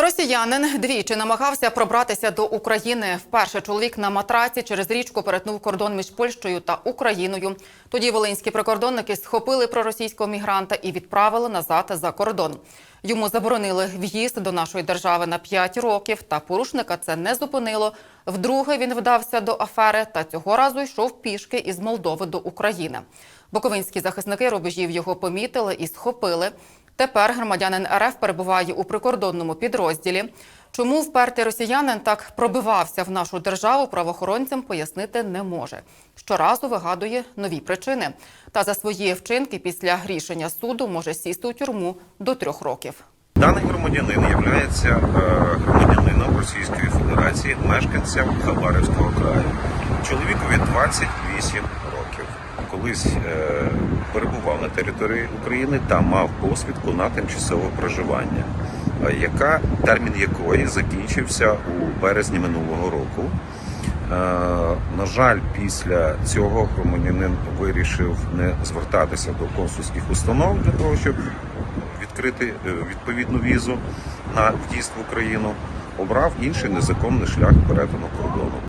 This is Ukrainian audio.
Росіянин двічі намагався пробратися до України. Вперше чоловік на матраці через річку перетнув кордон між Польщею та Україною. Тоді волинські прикордонники схопили проросійського мігранта і відправили назад за кордон. Йому заборонили в'їзд до нашої держави на 5 років, та порушника це не зупинило. Вдруге він вдався до афери та цього разу йшов пішки із Молдови до України. Буковинські захисники рубежів його помітили і схопили. Тепер громадянин РФ перебуває у прикордонному підрозділі. Чому впертий росіянин так пробивався в нашу державу, правоохоронцям пояснити не може. Щоразу вигадує нові причини. Та за свої вчинки після рішення суду може сісти у тюрму до трьох років. Даний громадянин є громадянином Російської Федерації, мешканцем Хабаровського краю. Чоловікові 28 років. Колись е, перебував території України та мав посвідку на тимчасове проживання, е, яка термін якої закінчився у березні минулого року. Е, на жаль, після цього громадянин вирішив не звертатися до консульських установ для того, щоб відкрити е, відповідну візу на в'їзд в Україну, обрав інший незаконний шлях перетину кордону.